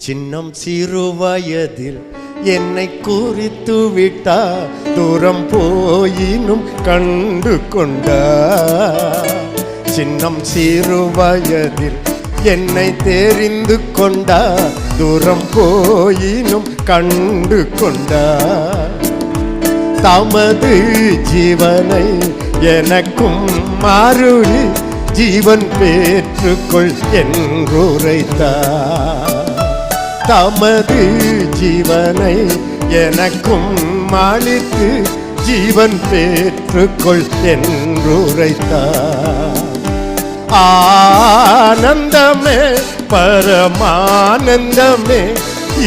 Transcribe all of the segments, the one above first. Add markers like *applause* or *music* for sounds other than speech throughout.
சின்னம் சிறு வயதில் என்னை குறித்து விட்டா தூரம் போயினும் கண்டு கொண்டா. சின்னம் சிறு வயதில் என்னை தெரிந்து கொண்டா தூரம் போயினும் கண்டு கொண்டா. தமது ஜீவனை எனக்கும் மாறுழி ஜீவன் பெற்றுக்கொள் என்றுரைத்தார். தமது ஜீவனை எனக்கும் மாளித்து ஜீவன் பெற்றுக்கொள் என்றுரைத்தார். ஆனந்தமே பரமானந்தமே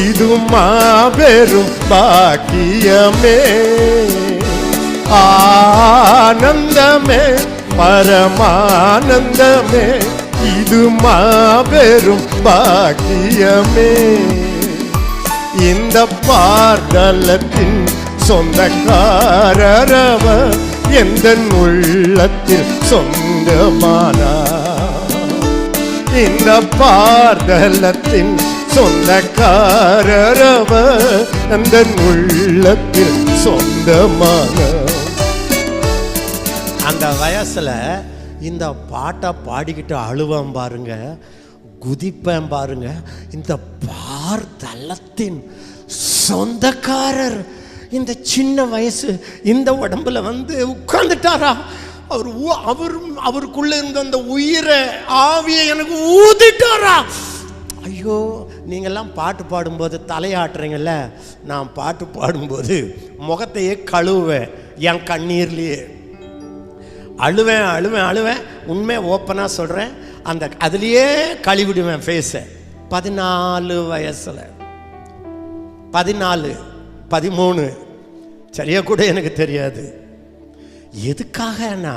இது மாபெரும் பாக்கியமே. ஆனந்தமே பரமானந்தமே இது மாபெரும் பாக்கியமே. இந்த பார்தலத்தின் சொந்தக்காரரவ எந்த உள்ளத்தில் சொந்தமானா? இந்த பார்தலத்தின் சொந்தக்காரரவ அந்த உள்ளத்தில் சொந்தமான? அந்த வயசுல இந்த பாட்டை பாடிக்கிட்டு அழுவேன் பாருங்க குதிப்பேன் பாருங்க. இந்த பார்தலத்தின் சொந்தக்காரர் இந்த சின்ன வயசு இந்த உடம்புல வந்து உட்கார்ந்துட்டாரா? அவர் அவர் அவருக்குள்ள இருந்த அந்த உயிரை ஆவியை எனக்கு ஊதிட்டாரா? ஐயோ நீங்கள்லாம் பாட்டு பாடும்போது தலையாட்டுறீங்கல்ல. நான் பாட்டு பாடும்போது முகத்தையே கழுவுவேன் என் கண்ணீர்லேயே. அழுவேன் அழுவேன் அழுவேன். உண்மை ஓப்பனாக சொல்கிறேன் அந்த அதுலேயே கழுவிடுவேன் ஃபேஸை பதினாலு வயசில். பதினாலு பதிமூணு. சரியா கூட எனக்கு தெரியாது. எதுக்காகனா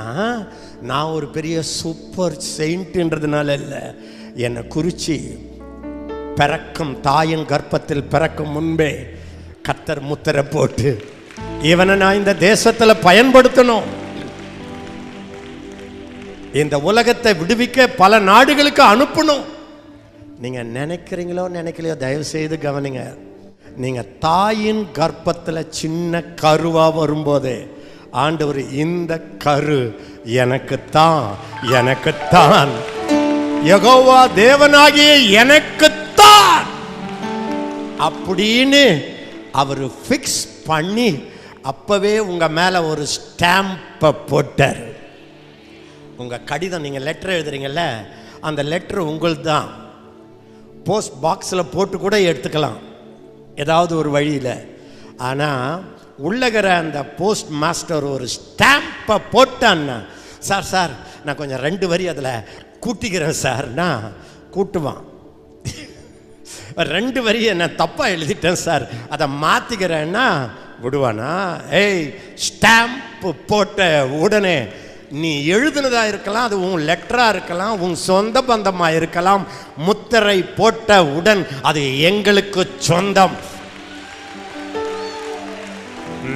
நான் ஒரு பெரிய சூப்பர் செயின்ட்டுன்றதுனால இல்லை. என்னை குறித்து பிறக்கும் தாயின் கர்ப்பத்தில் பிறக்கும் முன்பே கத்தர் முத்திரை போட்டு இவனை நான் இந்த தேசத்தில் பயன்படுத்தணும். இந்த உலகத்தை விடுவிக்க பல நாடுகளுக்கு அனுப்பணும். நீங்க நினைக்கிறீங்களோ நினைக்கலையோ தயவு செய்து கவனிங்க. நீங்க தாயின் கர்ப்பத்தில் சின்ன கருவா வரும்போதே ஆண்டவர் இந்த கரு எனக்குத்தான் எனக்குத்தான். யகோவா தேவனாகிய எனக்குத்தான். அப்படின்னு அவர் ஃபிக்ஸ் பண்ணி அப்பவே உங்க மேல ஒரு ஸ்டாம்பை போட்டார். உங்கள் கடிதம் நீங்கள் லெட்டர் எழுதுறீங்கல்ல அந்த லெட்டர் உங்களுது தான் போஸ்ட் பாக்ஸில் போட்டு கூட எடுத்துக்கலாம். ஏதாவது ஒரு வழியில். ஆனால் உள்ளகிற அந்த போஸ்ட் மாஸ்டர் ஒரு ஸ்டாம்பை போட்டான்னா சார் சார் நான் கொஞ்சம் ரெண்டு வரி அதில் கூட்டிக்கிறேன் சார்னா கூட்டுவான். ரெண்டு வரியை நான் தப்பாக எழுதிட்டேன் சார். அதை மாற்றிக்கிறேன்னா விடுவானா ஏய் ஸ்டாம்ப் போட்ட உடனே நீ எழுதுனதா இருக்கலாம் அது உன் லெட்டரா இருக்கலாம் உன் சொந்த பந்தமா இருக்கலாம். முத்திரை போட்ட உடன் அது எங்களுக்கு சொந்தம்.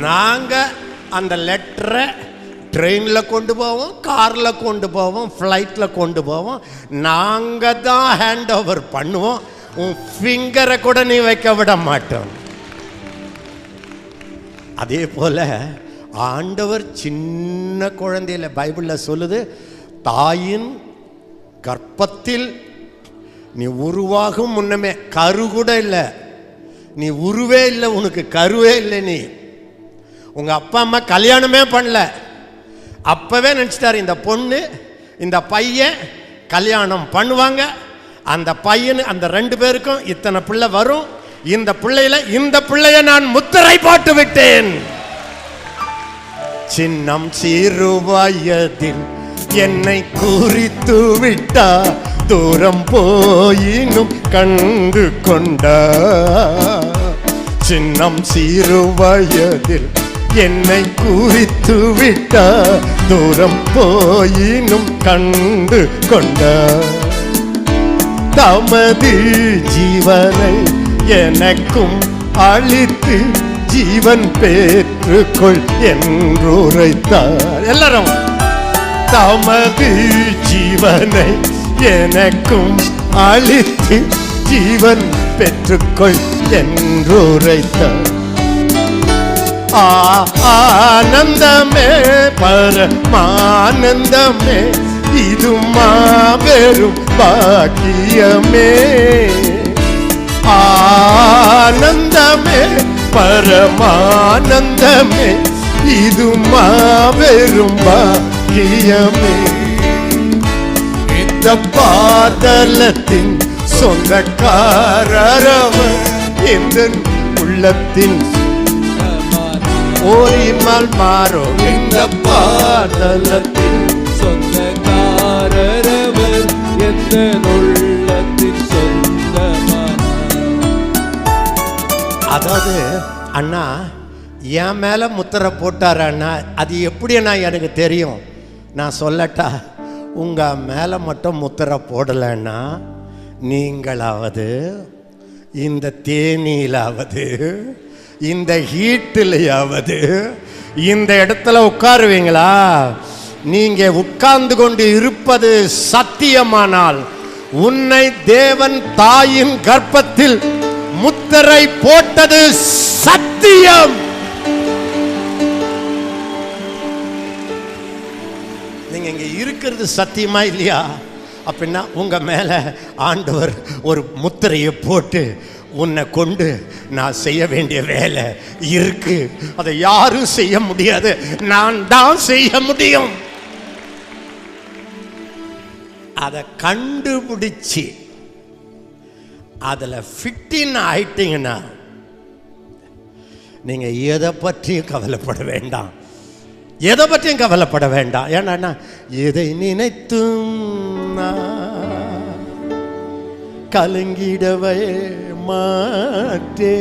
நாங்க அந்த லெட்டரை ட்ரெயினில் கொண்டு போவோம் காரில் கொண்டு போவோம் ஃப்ளைட்டில் கொண்டு போவோம். நாங்கள் தான் ஹேண்ட் ஓவர் பண்ணுவோம். உன் ஃபிங்கரை கூட நீ வைக்க விட மாட்டோம். அதே போல் ஆண்டவர் சின்ன குழந்தையில பைபிளில் சொல்லுது தாயின் கர்ப்பத்தில் நீ உருவாகும் முன்னமே கரு கூட இல்லை. நீ உருவே இல்லை உனக்கு கருவே இல்லை நீ. உங்கள் அப்பா அம்மா கல்யாணமே பண்ணல. அப்போவே நினச்சிட்டாரு இந்த பொண்ணு இந்த பையன் கல்யாணம் பண்ணுவாங்க. அந்த பையன் அந்த ரெண்டு பேருக்கும் இத்தனை பிள்ளை வரும். இந்த பிள்ளையில இந்த பிள்ளைய நான் முத்திரை போட்டு விட்டேன். சின்னம் சிறுவயதில் என்னை குறித்து விட்டா தூரம் போயினும் கண்டு கொண்டா. சின்னம் சிறுவயதில் என்னை குறித்து விட்டா தூரம் போயினும் கண்டு கொண்டா. தமது ஜீவனை எனக்கும் அழித்து ஜீவன் பேர் பெற்றுக்கொள் என்றுரைத்தார். எல்லாரும் தமது ஜீவனை எனக்கும் அழித்து ஜீவன் பெற்றுக்கொள் என்றுரைத்தார். ஆனந்தமே பரமானந்தமே இது மாபெரும் பாக்கியமே. ஆனந்தமே பரமானந்தமே இது மாபெரும் பாக்கியமே. இந்த பாதலத்தின் சொந்தக்காரரவர் இந்த உள்ளத்தின் ஓரிமால் மாறோ. இந்த பாதலத்தின் சொந்தக்காரரவர் எந்த அதாவது அண்ணா என் மேலே முத்திரை போட்டார் அண்ணா. அது எப்படி அண்ணா எனக்கு தெரியும்? நான் சொல்லட்டா உங்கள் மேலே மட்டும் முத்திரை போடலைன்னா நீங்களாவது இந்த தேனியிலாவது இந்த ஹீட்டிலையாவது இந்த இடத்துல உட்காருவீங்களா? நீங்கள் உட்கார்ந்து கொண்டு இருப்பது சத்தியமானால் உன்னை தேவன் தாயின் கர்ப்பத்தில் முத்திரை போட்டது சத்தியம். நீங்க இங்க இருக்கிறது சத்தியமா இல்லையா? அப்படின்னா உங்க மேல ஆண்டவர் ஒரு முத்திரையை போட்டு உன்னை கொண்டு நான் செய்ய வேண்டிய வேலை இருக்கு. அதை யாரும் செய்ய முடியாது. நான் தான் செய்ய முடியும். அதை கண்டுபிடிச்சு அதில் ஃபிட்டின் ஆயிட்டீங்கன்னா நீங்கள் எதை பற்றியும் கவலைப்பட வேண்டாம். எதை பற்றியும் கவலைப்பட வேண்டாம். ஏன்னா எதை நினைத்தும் கலுங்கிடவே கலங்கிடவே மாட்டே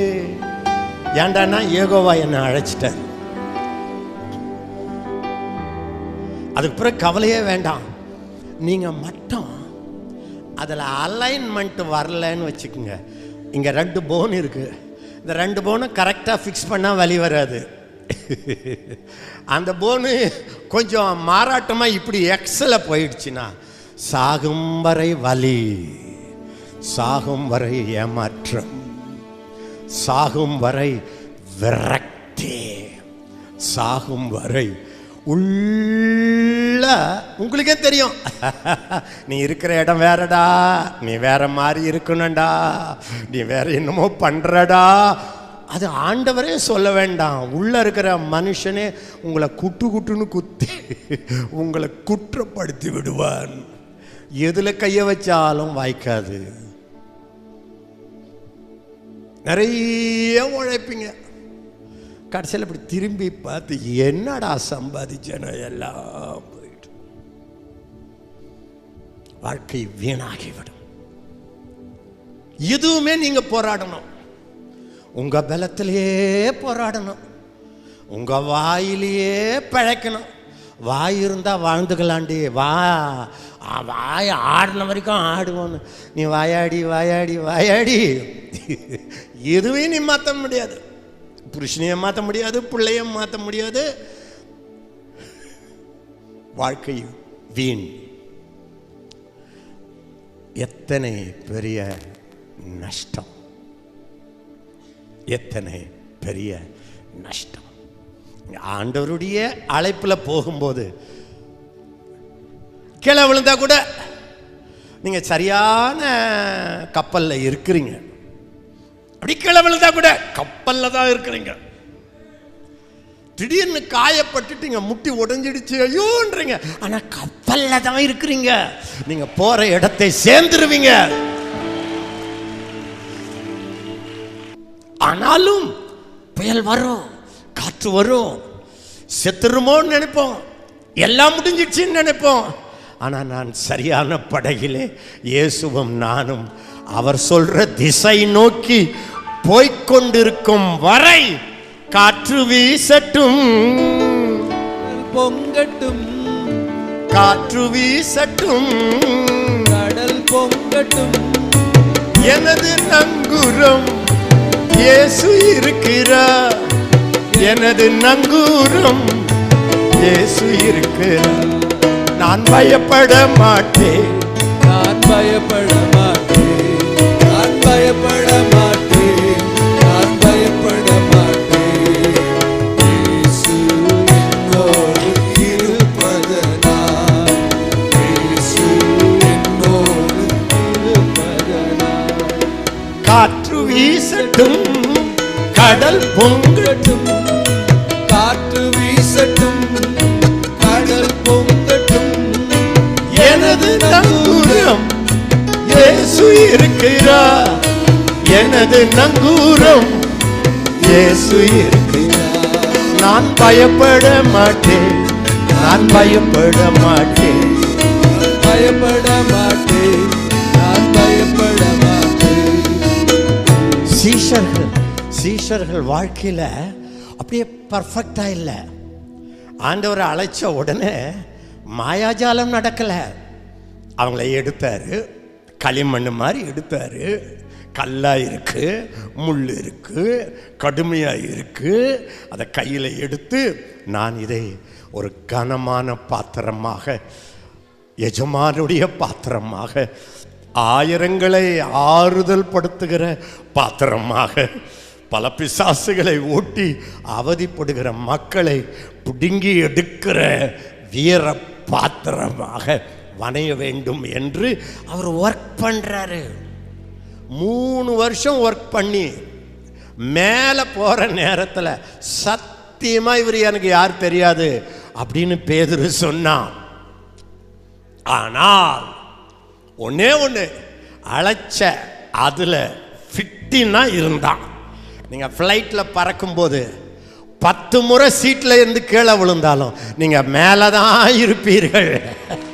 ஏண்டாண்ணா ஏகோவா என்னை அழைச்சிட்டார். அதுக்கு பிறகு கவலையே வேண்டாம். நீங்கள் மட்டும் அதில் அலைன்மெண்ட் வரலன்னு வச்சுக்கோங்க. இங்கே ரெண்டு போன் இருக்குது இந்த ரெண்டு போனும் கரெக்டாக ஃபிக்ஸ் பண்ணால் வலி வராது. அந்த போனு கொஞ்சம் மாறாட்டமாக இப்படி எக்ஸில் போயிடுச்சுன்னா சாகும் வரை வலி சாகும் வரை ஏமாற்றம் சாகும் வரை விரக்தி சாகும் வரை உள்ள உங்களுக்கே தெரியும். *laughs* நீ இருக்கிற இடம் வேறடா. நீ வேற மாதிரி இருக்கணும்டா. நீ வேற என்னமோ பண்றடா. அது ஆண்டவரே சொல்ல வேண்டாம். உள்ள இருக்கிற மனுஷனே உங்களை குட்டு குட்டுன்னு குத்தி உங்களை குற்றப்படுத்தி விடுவான். எதுல கைய வச்சாலும் வாய்க்காது. நிறைய உழைப்பீங்க. கடைசியில் இப்படி திரும்பி பார்த்து என்னடா சம்பாதிச்சனோ எல்லாம். வாழ்க்கை வீணாகிவிடும். எதுவுமே நீங்க போராடணும். உங்க பலத்திலேயே போராடணும். உங்க வாயிலேயே பிழைக்கணும். வாய் இருந்தா வாழ்ந்துக்கலாண்டி வா. வாய் ஆடின வரைக்கும் ஆடுவோன்னு. நீ வாயாடி வாயாடி வாயாடி. எதுவும் நீ மாற்ற முடியாது. புருஷனையும் மாற்ற முடியாது பிள்ளைய மாற்ற முடியாது. வாழ்க்கை வீண். எத்தனை பெரிய நஷ்டம்? எத்தனை பெரிய நஷ்டம்? ஆண்டவருடைய அழைப்பில் போகும்போது கீழே விழுந்தா கூட நீங்கள் சரியான கப்பல்ல இருக்கிறீங்க. அப்படி கீழே விழுந்தா கூட கப்பல்ல தான் இருக்கிறீங்க. திடீர்னு காயப்பட்டுட்டீங்க முட்டி உடஞ்சிடுச்சு ஐயோன்றீங்க. ஆனால் கப்பலில் தான் இருக்கிறீங்க. நீங்கள் போகிற இடத்தை சேர்ந்துருவீங்க. ஆனாலும் புயல் வரும் காற்று வரும். செத்துருமோன்னு நினைப்போம். எல்லாம் முடிஞ்சிடுச்சுன்னு நினைப்போம். ஆனால் நான் சரியான படகிலே இயேசுவும் நானும் அவர் சொல்ற திசை நோக்கி போய்கொண்டிருக்கும் வரை காற்று வீசட்டும். பொங்கட்டும். காற்று வீசட்டும். கடல் பொங்கட்டும். எனது நங்கூரம் இயேசு இருக்கிறார். எனது நங்கூரம் இயேசு இருக்கிறார். நான் பயப்பட மாட்டேன். நான் பயப்பட மாட்டேன். நான் பயப்பட கடல் பொங்கட்டும் காற்று வீசட்டும் கடல் பொங்கட்டும். எனது நங்கூரம் இயேசு இருக்கிறார் எனது நங்கூரம் இயேசு இருக்கிறார் நான் பயப்பட மாட்டேன் நான் பயப்பட மாட்டேன். பயப்பட மாட்டேன் நான் பயப்பட மாட்டேன். சீஷர்கள் சீஷர்கள் வாழ்க்கையில் அப்படியே பர்ஃபெக்டாக இல்லை. ஆண்டவரை அழைச்ச உடனே மாயாஜாலம் நடக்கலை. அவங்கள எடுத்தார் களிமண் மாதிரி எடுத்தார் கல்லா இருக்குது முள் இருக்குது கடுமையாக இருக்குது அதை கையில் எடுத்து நான் இதை ஒரு கனமான பாத்திரமாக எஜமானுடைய பாத்திரமாக ஆயிரங்களை ஆறுதல் படுத்துகிற பாத்திரமாக பல பிசாசுகளை ஓட்டி அவதிப்படுகிற மக்களை பிடுங்கி எடுக்கிற வீர பாத்திரமாக வணைய வேண்டும் என்று அவர் ஒர்க் பண்ணுறாரு மூணு வருஷம் ஒர்க் பண்ணி மேலே போகிற நேரத்தில் சத்தியமாக இவர் எனக்கு யார் தெரியாது அப்படின்னு பேதுரு சொன்னான் ஆனால் ஒன்றே ஒன்று அழைச்ச அதில் ஃபிட்டின்னா இருந்தான். நீங்கள் ஃப்ளைட்டில் பறக்கும்போது பத்து முறை சீட்டில் இருந்து கீழே விழுந்தாலும் நீங்கள் மேலே தான் இருப்பீர்கள். *laughs*